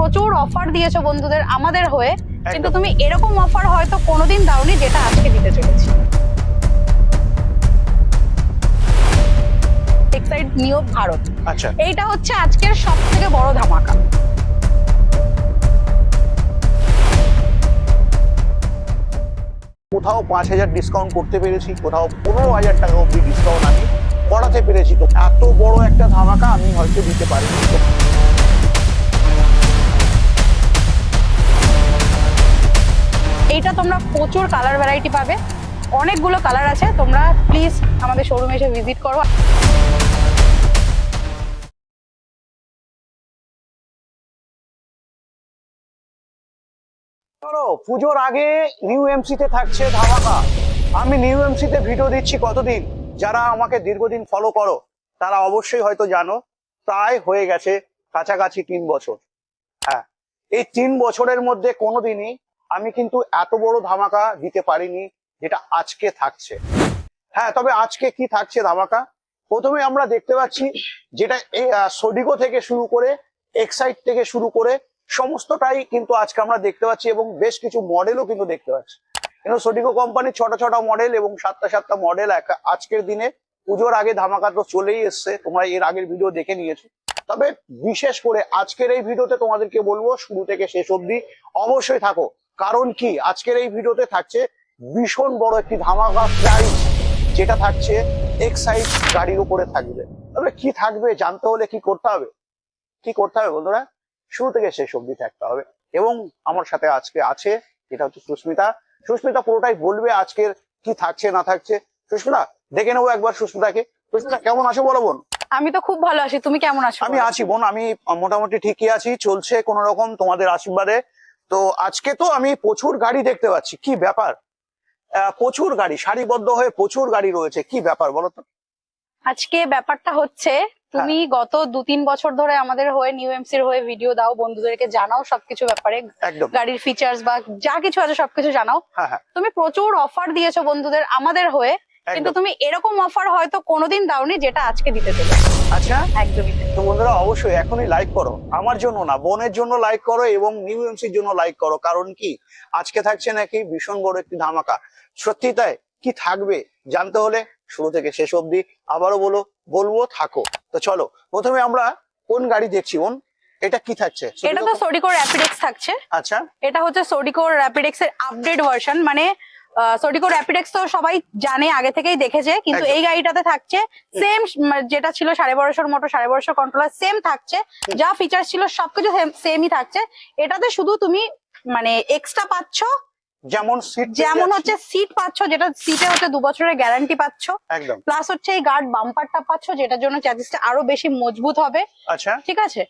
প্রচুর অফার দিয়েছ বন্ধুদের আমাদের হয়ে কিন্তু তুমি এরকম অফার হয়তো কোনোদিন দাওনি যেটা আজকে দিতে চলেছি। এক্সাইড নিও ভারত আচ্ছা। এইটা হচ্ছে আজকের সব থেকে বড় ধামাকা। কোথাও পাঁচ হাজার ডিসকাউন্ট করতে পেরেছি কোথাও পনেরো হাজার টাকা অব্দি ডিসকাউন্ট আমি করাতে পেরেছি। তো এত বড় একটা ধামাকা আমি হয়তো দিতে পারিনি। এইটা তোমরা প্রচুর কালার ভ্যারাইটি পাবে। অনেকগুলো কালার আছে, তোমরা প্লিজ আমাদের শোরুমে এসে ভিজিট করো। চলো পুজোর আগে নিউ এমসি তে থাকছে ধামাকা। আমি নিউ এমসি তে ভিডিও দিচ্ছি কতদিন? যারা আমাকে দীর্ঘদিন ফলো করো, তারা অবশ্যই হয়তো জানো, প্রায় হয়ে গেছে কাছাকাছি তিন বছর। হ্যাঁ এই তিন বছরের মধ্যে কোনোদিনই আমি কিন্তু এত বড় ধামাকা দিতে পারিনি যেটা আজকে থাকছে। হ্যাঁ তবে আজকে কি থাকছে ধামাকা? প্রথমে আমরা দেখতে পাচ্ছি যেটা সোডিগো থেকে শুরু করে এক্সাইট থেকে শুরু করে সমস্তটাই কিন্তু আজকে আমরা দেখতে পাচ্ছি এবং বেশ কিছু মডেলও কিন্তু দেখতে পাচ্ছি। কিন্তু সোডিগো কোম্পানির ছটা ছটা মডেল এবং সাতটা সাতটা মডেল আজকের দিনে পুজোর আগে ধামাকা তো চলেই এসছে, তোমরা এর আগের ভিডিও দেখে নিয়েছো। তবে বিশেষ করে আজকের এই ভিডিওতে তোমাদেরকে বলব, শুরু থেকে শেষ অবধি অবশ্যই থাকো। কারণ কি? আজকের এই ভিডিওতে থাকছে ভীষণ বড় একটি ধামাকা প্রাইস যেটা থাকছে এক্সাইড গাড়ির উপরে থাকবে। তবে কি থাকবে? জানতে হলে কি করতে হবে? কি করতে হবে বন্ধুরা? শুরু থেকে শেষ অবধি থাকতে হবে। এবং আমার সাথে আজকে আছে যেটা হচ্ছে সুস্মিতা। সুস্মিতা পুরোটাই বলবে আজকের কি থাকছে না থাকছে। সুস্মিতা দেখে নেব একবার সুস্মিতাকে। সুস্মিতা কেমন আছো বলো বোন? আমি তো খুব ভালো আছি। তুমি কেমন আছো আমি আছি বোন আমি মোটামুটি ঠিকই আছি। চলছে কোন রকম তোমাদের আশীর্বাদে। তো আজকে তো আমি প্রচুর গাড়ি দেখতে পাচ্ছি কি ব্যাপার? প্রচুর গাড়ি সারিবদ্ধ হয়ে প্রচুর গাড়ি রয়েছে কি ব্যাপার বলো তো? আজকে ব্যাপারটা হচ্ছে তুমি গত দু তিন বছর ধরে আমাদের হয়ে নিউ এমসির হয়ে ভিডিও দাও বন্ধুদেরকে জানাও সবকিছু ব্যাপারে গাড়ির ফিচার্স বা যা কিছু আছে সবকিছু জানাও। হ্যাঁ হ্যাঁ। তুমি প্রচুর অফার দিয়েছ বন্ধুদের আমাদের হয়ে কিন্তু তুমি এরকম অফার হয়তো কোনোদিন দাওনি যেটা আজকে দিতে চলে আচ্ছা? একদমই। তো বন্ধুরা অবশ্যই এখনই লাইক করো। আমার জন্য না বোনের জন্য লাইক করো এবং নিউ এমসির জন্য লাইক করো। কারণ কি? আজকে থাকছে নাকি ভীষণ বড় একটি ধামাকা। সত্যি তাই? কি থাকবে? জানতে হলে শুরু থেকে শেষ অবধি আবারও বলো বলব থাকো। তো চলো প্রথমে আমরা কোন গাড়ি দেখছি বোন? এটা কি থাকছে? এটা তো সোডিকো র্যাপিডেক্স থাকছে। আচ্ছা। এটা হচ্ছে সোডিকো র্যাপিডেক্স এর আপডেট ভার্সন মানে সোডিকো র্যাপিডেক্স তো সবাই জানে আগে থেকেই দেখেছে কিন্তু এই গাড়িটাতে থাকছে সেম যেটা ছিল সাড়ে বারোশোর মোটর সাড়ে বারোশো কন্ট্রোলার সেম থাকছে। যা ফিচার ছিল সবকিছু সেমই থাকছে। এটাতে শুধু তুমি মানে এক্সট্রা পাচ্ছ? যেমন সিট যেমন হচ্ছে সিট পাচ্ছ যেটা সিটে হচ্ছে দু বছরের গ্যারান্টি পাচ্ছ। একদম। প্লাস হচ্ছে এই গার্ড বাম্পারটা পাচ্ছ যেটার জন্য চ্যাসিসটা আরও বেশি মজবুত হবে। আচ্ছা। ঠিক আছে?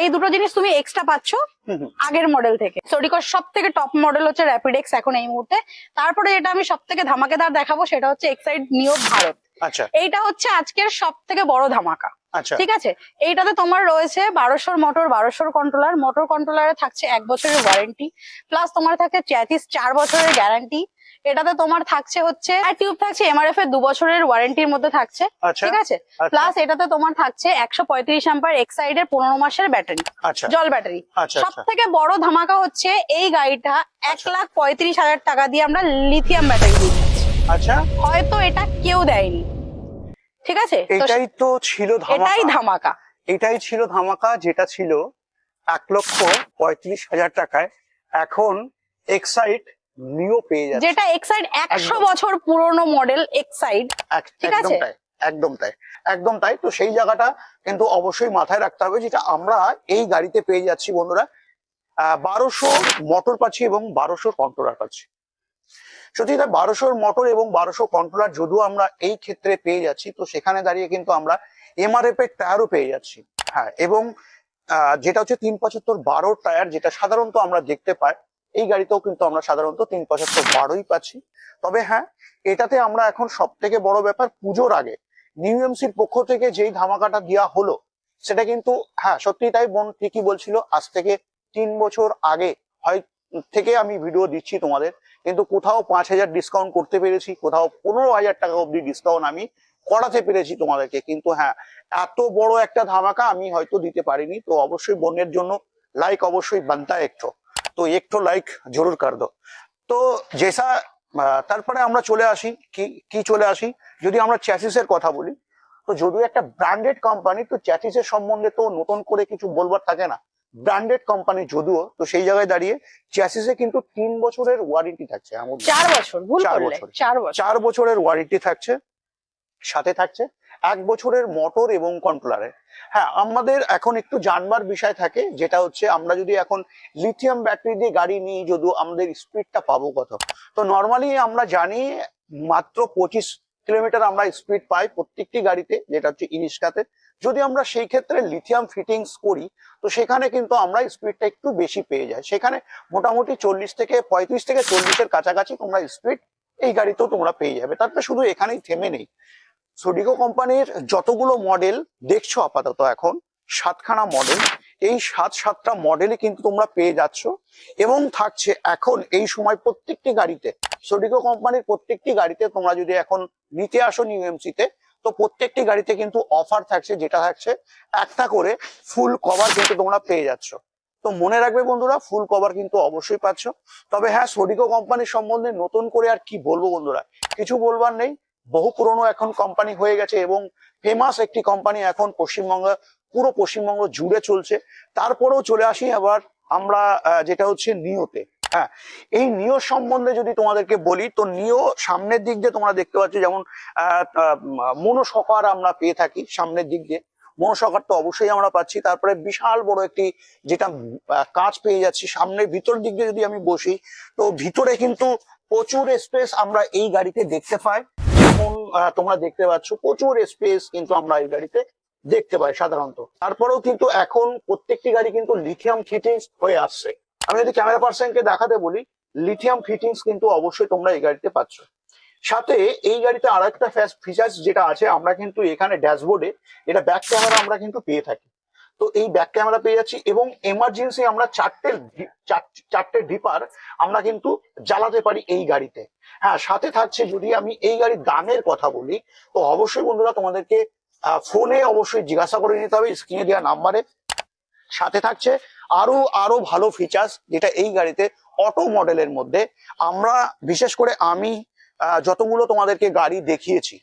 এই দুটো জিনিস তুমি এক্সট্রা পাচ্ছ আগের মডেল থেকে। সোডিকোর সব থেকে টপ মডেল হচ্ছে র্যাপিডেক্স এখন এই মুহূর্তে। তারপরে যেটা আমি সব থেকে ধামাকেদার দেখাবো সেটা হচ্ছে এক্সাইড নিয়োগ ভারত। আচ্ছা। এইটা হচ্ছে আজকের সব থেকে বড় ধামাকা। ঠিক আছে? এইটাতে তোমার রয়েছে বারোশোর মোটর বারোশোর কন্ট্রোলার মোটর কন্ট্রোলারে থাকছে এক বছরের ওয়ারেন্টি প্লাস তোমার থাকছে চ্যাতিস চার বছরের গ্যারান্টি এটাতে তোমার থাকছে হচ্ছে টিউব থাকছে এমআরএফ এর দু বছরের ওয়ারেন্টির মধ্যে থাকছে। আচ্ছা। ঠিক আছে? আচ্ছা। প্লাস এটাতে তোমার থাকছে একশো পঁয়ত্রিশ অ্যাম্পার এক্সাইড এর পনেরো মাসের ব্যাটারি আচ্ছা। জল ব্যাটারি আচ্ছা সব আচ্ছা। থেকে বড় ধামাকা হচ্ছে এই গাড়িটা এক আচ্ছা। লাখ পঁয়ত্রিশ হাজার টাকা দিয়ে আমরা লিথিয়াম ব্যাটারি দিচ্ছি। আচ্ছা। হয়তো এটা কেউ দেয়নি। ঠিক আছে? এটাই তো ছিল এটাই ধামাকা। এটাই ছিল ধামাকা যেটা ছিল এক লক্ষ পঁয়ত্রিশ হাজার টাকায়। এখন এক্সাইট নিও পেয়ে যাচ্ছে। যেটা এক্সাইড একশো বছর পুরনো মডেল এক্সাইড এক- ঠিক আছে? তাই একদম তাই একদম তাই। তো সেই জায়গাটা কিন্তু অবশ্যই মাথায় রাখতে হবে যেটা আমরা এই গাড়িতে পেয়ে যাচ্ছি বন্ধুরা। বারোশো মোটর পাচ্ছি এবং বারোশো কন্ট্রোলার পাচ্ছি। সত্যি তাই বারোশোর মোটর এবং বারোশো কন্ট্রোলার যদিও আমরা এই ক্ষেত্রে পেয়ে যাচ্ছি, তো সেখানে দাঁড়িয়ে কিন্তু আমরা এমআরএফ এর টায়ারও পেয়ে যাচ্ছি। হ্যাঁ এবং যেটা হচ্ছে তিন পঁচাত্তর বারো টায়ার যেটা সাধারণত আমরা দেখতে পাই, এই গাড়িতেও কিন্তু আমরা সাধারণত তিন পঁচাত্তর বারোই পাচ্ছি। তবে হ্যাঁ এটাতে আমরা এখন সব থেকে বড় ব্যাপার, পুজোর আগে নিউ এমসির পক্ষ থেকে যেই ধামাকাটা দেওয়া হলো, সেটা কিন্তু হ্যাঁ সত্যি তাই বোন ঠিকই বলছিল, আজ থেকে তিন বছর আগে হয়, থেকে আমি ভিডিও দিচ্ছি তোমাদের। কিন্তু কোথাও পাঁচ হাজার ডিসকাউন্ট করতে পেরেছি, কোথাও পনেরো হাজার টাকা অব্দি ডিসকাউন্ট আমি করাতে পেরেছি তোমাদেরকে। কিন্তু হ্যাঁ এত বড় একটা ধামাকা আমি হয়তো দিতে পারিনি, তো অবশ্যই বোনের জন্য লাইক অবশ্যই বানতা একটু তো একটু লাইক জরুর কার দো তো জেসা তারপরে আমরা চলে আসি, কি কি চলে আসি? যদি আমরা চ্যাসিসের কথা বলি, তো যদিও একটা ব্র্যান্ডেড কোম্পানি তো চ্যাসিসের সম্বন্ধে তো নতুন করে কিছু বলবার থাকে না। ব্র্যান্ডেড কোম্পানি যদিও তো সেই জায়গায় দাঁড়িয়ে চ্যাসিসে কিন্তু তিন বছরের ওয়ারেন্টি থাকছে। চার বছর ভুল চার বছর। চার বছরের ওয়ারেন্টি থাকছে সাথে থাকছে এক বছরের মোটর এবং কন্ট্রোলারের হ্যাঁ আমাদের এখন একটু জানবার বিষয় থাকে যেটা হচ্ছে আমরা যদি এখন লিথিয়াম ব্যাটারি দিয়ে গাড়ি নিই যদিও আমাদের স্পিডটা পাবো কত? তো নর্মালি আমরা জানি মাত্র পঁচিশ কিলোমিটার আমরা স্পিড পাই প্রত্যেকটি গাড়িতে যেটা হচ্ছে ইরিস্কাতে যদি আমরা সেই ক্ষেত্রে লিথিয়াম ফিটিংস করি, তো সেখানে কিন্তু আমরা স্পিডটা একটু বেশি পেয়ে যাই। সেখানে মোটামুটি চল্লিশ থেকে পঁয়ত্রিশ থেকে চল্লিশের কাছাকাছি তোমরা স্পিড এই গাড়িতেও তোমরা পেয়ে যাবে। তারপরে শুধু এখানেই থেমে নেই। সোডিকো কোম্পানির যতগুলো মডেল দেখছ আপাতত এখন, সাতখানা মডেল এই সাত সাতটা মডেলই কিন্তু তোমরা পেয়ে যাচ্ছ এবং থাকছে এখন এই সময় প্রত্যেকটি গাড়িতে সোডিকো কোম্পানির প্রত্যেকটি গাড়িতে তোমরা যদি এখন নিতে আসো নিউ তে তো প্রত্যেকটি গাড়িতে কিন্তু অফার থাকছে, যেটা থাকছে একটা করে ফুল কভার কিন্তু তোমরা পেয়ে যাচ্ছ। তো মনে রাখবে বন্ধুরা ফুল কভার কিন্তু অবশ্যই পাচ্ছ। তবে হ্যাঁ সোডিকো কোম্পানির সম্বন্ধে নতুন করে আর কি বলব বন্ধুরা? কিছু বলবার নেই, বহু পুরনো এখন কোম্পানি হয়ে গেছে এবং ফেমাস একটি কোম্পানি এখন পশ্চিমবঙ্গ, পুরো পশ্চিমবঙ্গ জুড়ে চলছে। তারপরেও চলে আসি আবার আমরা যেটা হচ্ছে নিওতে। হ্যাঁ এই নিও সম্বন্ধে যদি তোমাদেরকে বলি, তো নিও সামনের দিক দিয়ে তোমরা দেখতে পাচ্ছ যেমন মনোসকার আমরা পেয়ে থাকি সামনের দিক দিয়ে। মনোসকার তো অবশ্যই আমরা পাচ্ছি। তারপরে বিশাল বড় একটি যেটা কাজ পেয়ে যাচ্ছি সামনের ভিতর দিক দিয়ে যদি আমি বসি, তো ভিতরে কিন্তু প্রচুর স্পেস আমরা এই গাড়িতে দেখতে পাই। যেমন তোমরা দেখতে পাচ্ছ প্রচুর স্পেস কিন্তু আমরা এই গাড়িতে দেখতে পাই সাধারণত। তারপরেও কিন্তু এখন প্রত্যেকটি গাড়ি কিন্তু লিথিয়াম ফিটিংস হয়ে আসছে। আমি যদি ক্যামেরা পার্সনকে দেখাতে বলি লিথিয়াম ফিটিংস কিন্তু অবশ্যই তোমরা এই গাড়িতে পাচ্ছ। সাথে এই গাড়িতে আর একটা ফিচার্স যেটা আছে, আমরা কিন্তু এখানে ড্যাশবোর্ডে এটা ব্যাক ক্যামেরা আমরা কিন্তু পেয়ে থাকি। তো এই ব্যাক ক্যামেরা পেয়ে যাচ্ছি এবং এমার্জেন্সি আমরা চারটে চার- চারটে ডিপার আমরা কিন্তু জ্বালাতে পারি এই গাড়িতে। হ্যাঁ সাথে থাকছে যদি আমি এই গাড়ির দামের কথা বলি, তো অবশ্যই বন্ধুরা তোমাদেরকে ফোনে অবশ্যই জিজ্ঞাসা করে নিতে হবে স্ক্রিনে দেওয়া নাম্বারে সাথে থাকছে আরও আরও ভালো ফিচার্স যেটা এই গাড়িতে অটো মডেলের মধ্যে। আমরা বিশেষ করে আমি যতগুলো তোমাদেরকে গাড়ি দেখিয়েছি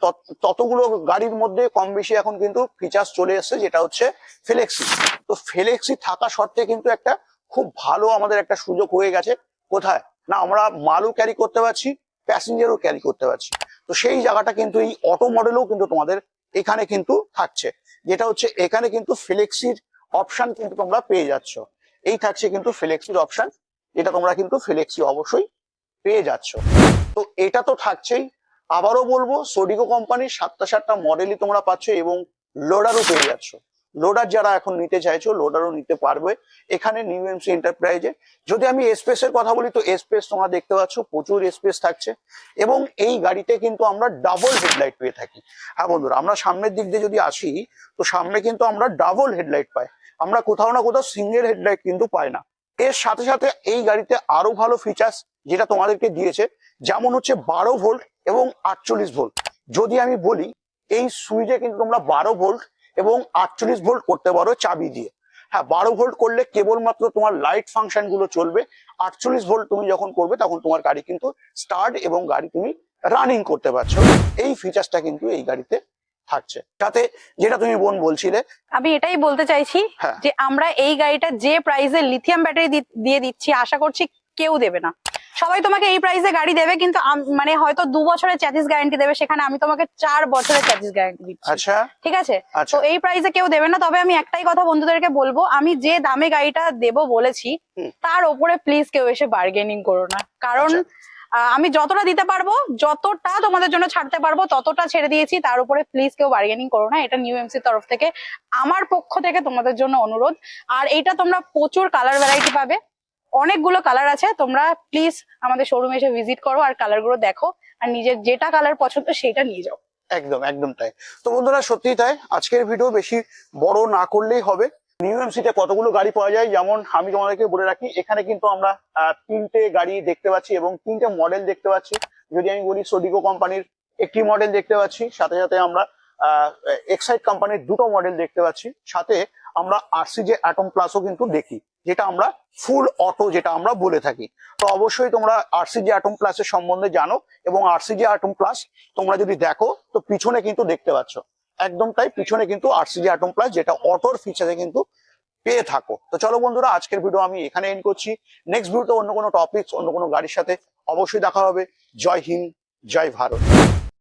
তত- ততগুলো গাড়ির মধ্যে কম বেশি এখন কিন্তু ফিচার্স চলে এসেছে, যেটা হচ্ছে ফ্লেক্সি তো ফ্লেক্সি থাকা সত্ত্বে কিন্তু একটা খুব ভালো আমাদের একটা সুযোগ হয়ে গেছে। কোথায়? না, আমরা মালও ক্যারি করতে পারছি প্যাসেঞ্জারও ক্যারি করতে পারছি। তো সেই জায়গাটা কিন্তু এই অটো মডেলও কিন্তু তোমাদের এখানে কিন্তু থাকছে। যেটা হচ্ছে এখানে কিন্তু ফ্লেক্সির অপশন কিন্তু তোমরা পেয়ে যাচ্ছ। এই থাকছে কিন্তু ফ্লেক্সির অপশন এটা তোমরা কিন্তু ফ্লেক্সি অবশ্যই পেয়ে যাচ্ছ। তো এটা তো থাকছেই। আবারও বলব সোডিকো কোম্পানির সাতটা সাতটা মডেলই তোমরা পাচ্ছ এবং লোডারও পেয়ে যাচ্ছ। লোডার যারা এখন নিতে চাইছো লোডারও নিতে পারবে এখানে নিউ এমসি এন্টারপ্রাইজে যদি আমি স্পেসের কথা বলি, তো স্পেস তোমরা দেখতে পাচ্ছ, প্রচুর স্পেস থাকছে এবং এই গাড়িতে কিন্তু আমরা ডাবল হেডলাইট পেয়ে থাকি। হ্যাঁ বন্ধুরা, আমরা সামনের দিক দিয়ে যদি আসি, তো সামনে কিন্তু আমরা ডাবল হেডলাইট পাই। আমরা কোথাও না কোথাও সিঙ্গেল হেডলাইট কিন্তু পাই না। এর সাথে সাথে এই গাড়িতে আরও ভালো ফিচার্স যেটা তোমাদেরকে দিয়েছে, যেমন হচ্ছে বারো ভোল্ট এবং আটচল্লিশ ভোল্ট যদি আমি বলি, এই সুইচে কিন্তু তোমরা বারো ভোল্ট এবং আটচল্লিশ ভোল্ট করতে পারো চাবি দিয়ে। হ্যাঁ বারো ভোল্ট করলে কেবলমাত্র তোমার লাইট ফাংশনগুলো চলবে। আটচল্লিশ ভোল্ট তুমি যখন করবে, তখন তোমার গাড়ি কিন্তু স্টার্ট এবং গাড়ি তুমি রানিং করতে পারছ। এই ফিচার্সটা কিন্তু এই গাড়িতে থাকছে। সাথে যেটা তুমি বোন বলছিলে আমি এটাই বলতে চাইছি হ্যাঁ। যে আমরা এই গাড়িটা যে প্রাইসে লিথিয়াম ব্যাটারি দিয়ে দিচ্ছি আশা করছি কেউ দেবে না। সবাই তোমাকে এই প্রাইসে গাড়ি দেবে কিন্তু মানে হয়তো দু বছরের চ্যাচিস গ্যারান্টি দেবে সেখানে আমি তোমাকে চার বছরের চ্যাচিস গ্যারান্টি দিচ্ছি। আচ্ছা। ঠিক আছে? আচ্ছা। তো এই প্রাইসে কেউ দেবে না তবে আমি একটাই কথা বন্ধুদেরকে বলব আমি যে দামে গাড়িটা দেব বলেছি তার ওপরে প্লিজ কেউ এসে বার্গেনিং করো না। কারণ আচ্ছা। আমি যতটা দিতে পারব, যতটা তোমাদের জন্য ছাড়তে পারব, ততটা ছেড়ে দিয়েছি। তার উপরে প্লিজ কেউ বার্গেনিং করো না। এটা নিউ এমসির তরফ থেকে আমার পক্ষ থেকে তোমাদের জন্য অনুরোধ। আর এইটা তোমরা প্রচুর কালার ভ্যারাইটি পাবে। অনেকগুলো কালার আছে। তোমরা প্লিজ আমাদের শোরুমে এসে ভিজিট করো আর কালারগুলো দেখো। আর নিজের যেটা কালার পছন্দ, সেটা নিয়ে যাও। একদম একদম তাই। তো বন্ধুরা সত্যি তাই। আজকের ভিডিও বেশি বড় না করলেই হবে। নিউ এমসিতে কতগুলো গাড়ি পাওয়া যায়? যেমন আমি তোমাদেরকে বলে রাখি, এখানে কিন্তু আমরা তিনটে গাড়ি দেখতে পাচ্ছি এবং তিনটে মডেল দেখতে পাচ্ছি। যদি আমি বলি সোডিকো কোম্পানির একটি মডেল দেখতে পাচ্ছি, সাথে সাথে আমরা এক্সাইড কোম্পানির দুটো মডেল দেখতে পাচ্ছি। সাথে আমরা আরসিজে অ্যাটম প্লাসও কিন্তু দেখি, যেটা আমরা ফুল অটো যেটা আমরা বলে থাকি। তো অবশ্যই তোমরা আরসিজি অ্যাটম প্লাসের সম্বন্ধে জানো এবং আরসিজি অ্যাটম প্লাস তোমরা যদি দেখো, তো পিছনে কিন্তু দেখতে পাচ্ছ। একদম তাই পিছনে কিন্তু আরসিজি আটম প্লাস যেটা অটোর ফিচারে কিন্তু পেয়ে থাকো। তো চলো বন্ধুরা, আজকের ভিডিও আমি এখানে এন্ড করছি। নেক্সট ভিডিওতে অন্য কোনো টপিক অন্য কোনো গাড়ির সাথে অবশ্যই দেখা হবে। জয় হিন্দ, জয় ভারত।